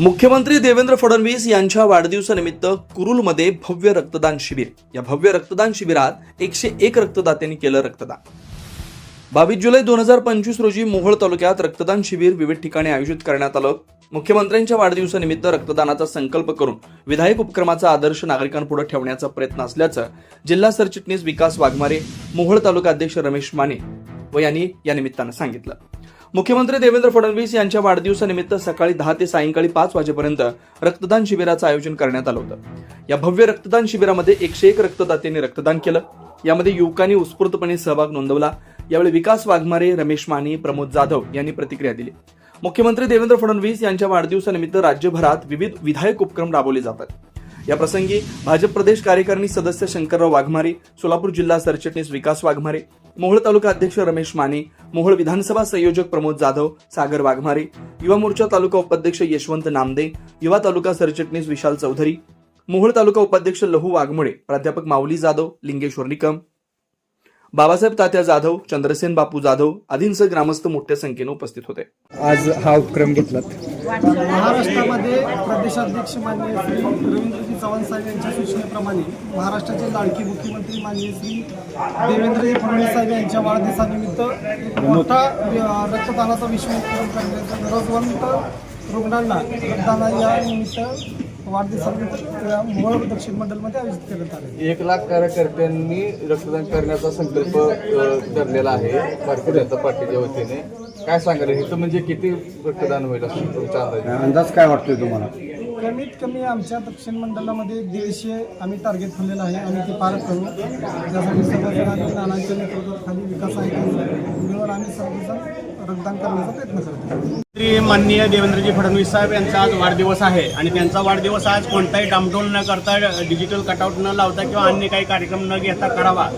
मुख्यमंत्री देवेंद्र फडणवीस यांच्या वाढदिवसानिमित्त कुरुलमध्ये भव्य रक्तदान शिबिर. या भव्य रक्तदान शिबिरात एकशे एक रक्तदात्यांनी केलं रक्तदान. बावीस जुलै दोन हजार पंचवीस रोजी मोहोळ तालुक्यात रक्तदान शिबिर विविध ठिकाणी आयोजित करण्यात आलं. मुख्यमंत्र्यांच्या वाढदिवसानिमित्त रक्तदानाचा संकल्प करून विधायक उपक्रमाचा आदर्श नागरिकांपुढे ठेवण्याचा प्रयत्न असल्याचं जिल्हा सरचिटणीस विकास वाघमारे मोहोळ तालुका अध्यक्ष रमेश माने व यांनी या निमित्तानं सांगितलं. मुख्यमंत्री देवेंद्र फडणवीस यांच्या वाढदिवसानिमित्त सकाळी दहा ते सायंकाळी पाच वाजेपर्यंत रक्तदान शिबिराचं आयोजन करण्यात आलं होतं. या भव्य रक्तदान शिबिरामध्ये एकशे एक रक्तदात्यांनी रक्तदान केलं. यामध्ये युवकांनी उत्स्फूर्तपणे सहभाग नोंदवला. यावेळी विकास वाघमारे रमेश माने प्रमोद जाधव यांनी प्रतिक्रिया दिली. मुख्यमंत्री देवेंद्र फडणवीस यांच्या वाढदिवसानिमित्त राज्यभरात विविध विधायक उपक्रम राबवले जातात. या प्रसंगी भाजप प्रदेश कार्यकारिणी सदस्य शंकरराव वाघमारे सोलापूर जिल्हा सरचिटणीस विकास वाघमारे मोहोळ तालुका अध्यक्ष रमेश माने मोहोळ विधानसभा संयोजक प्रमोद जाधव सागर वाघमारे युवा मोर्चा तालुका उपाध्यक्ष यशवंत नामदे युवा तालुका सरचिटणीस विशाल चौधरी मोहोळ तालुका उपाध्यक्ष लहू वाघमोडे प्राध्यापक माऊली जाधव लिंगेश्वर निकम बाबासाहेब तात्या जाधव चंद्रसेन बापू जाधव आदींसह ग्रामस्थ मोठ्या संख्येने उपस्थित होते. आज हा उपक्रम घेतला महाराष्ट्रामध्ये प्रदेशाध्यक्ष माननीय श्री रवींद्रजी चव्हाण साहेब यांच्या सूचनेप्रमाणे महाराष्ट्राचे लाडकी मुख्यमंत्री माननीय श्री देवेंद्रजी फडणवीस साहेब यांच्या वाढदिवसानिमित्त एक मोठा रक्तदानाचा विषय उपक्रम करण्याचा गरजवंत रुग्णांना रक्तदाना या निमित्त वाढदिवसानिमित्त दक्षिण मंडलमध्ये आयोजित करण्यात आले. एक लाख कार्यकर्त्यांनी रक्तदान करण्याचा संकल्प धरलेला आहे. भारतीय जनता पार्टीच्या वतीने. काय सांगाल? इथं म्हणजे किती रक्तदान होईल असं तुमचा अंदाज काय वाटतोय तुम्हाला? कमीत कमी आमच्या दक्षिण मंडळामध्ये दीडशे आम्ही टार्गेट ठेवलेलं आहे. आणि ते पार करू. त्यासाठी आम्ही नानांच्या नेतृत्वाखाली विकास आहे. आम्ही सर्वजण रक्तदान करण्याचा प्रयत्न करतो. श्री माननीय देवेंद्रजी फडणवीस साहेब यांचा आज वाढदिवस आहे. आणि त्यांचा वाढदिवस आज कोणताही डामडोल न करता डिजिटल कटआउट न लावता किंवा अन्य काही कार्यक्रम न घेता करावा.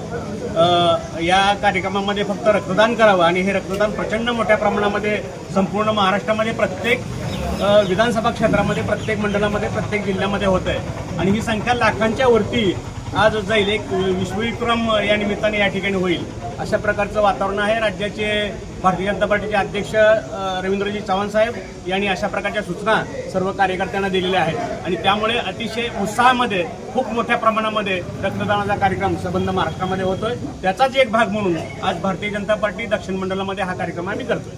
या कार्यक्रमामध्ये फक्त रक्तदान करावं. आणि हे रक्तदान प्रचंड मोठ्या प्रमाणामध्ये संपूर्ण महाराष्ट्रामध्ये प्रत्येक विधानसभा क्षेत्रामध्ये प्रत्येक मंडळामध्ये प्रत्येक जिल्ह्यामध्ये होत आहे आणि ही संख्या लाखांच्या वरती आज जाईल. एक विश्वविक्रम या निमित्ताने या ठिकाणी होईल. अशा प्रकारचं वातावरण आहे. राज्याचे भारतीय जनता पार्टीचे अध्यक्ष रवींद्रजी चव्हाण साहेब यांनी अशा प्रकारच्या सूचना सर्व कार्यकर्त्यांना दिलेल्या आहेत. आणि त्यामुळे अतिशय उत्साहामध्ये खूप मोठ्या प्रमाणामध्ये रक्तदानाचा कार्यक्रम संबंध महाराष्ट्रामध्ये होतोय. त्याचाच एक भाग म्हणून आज भारतीय जनता पार्टी दक्षिण मंडळामध्ये हा कार्यक्रम आम्ही करतोय.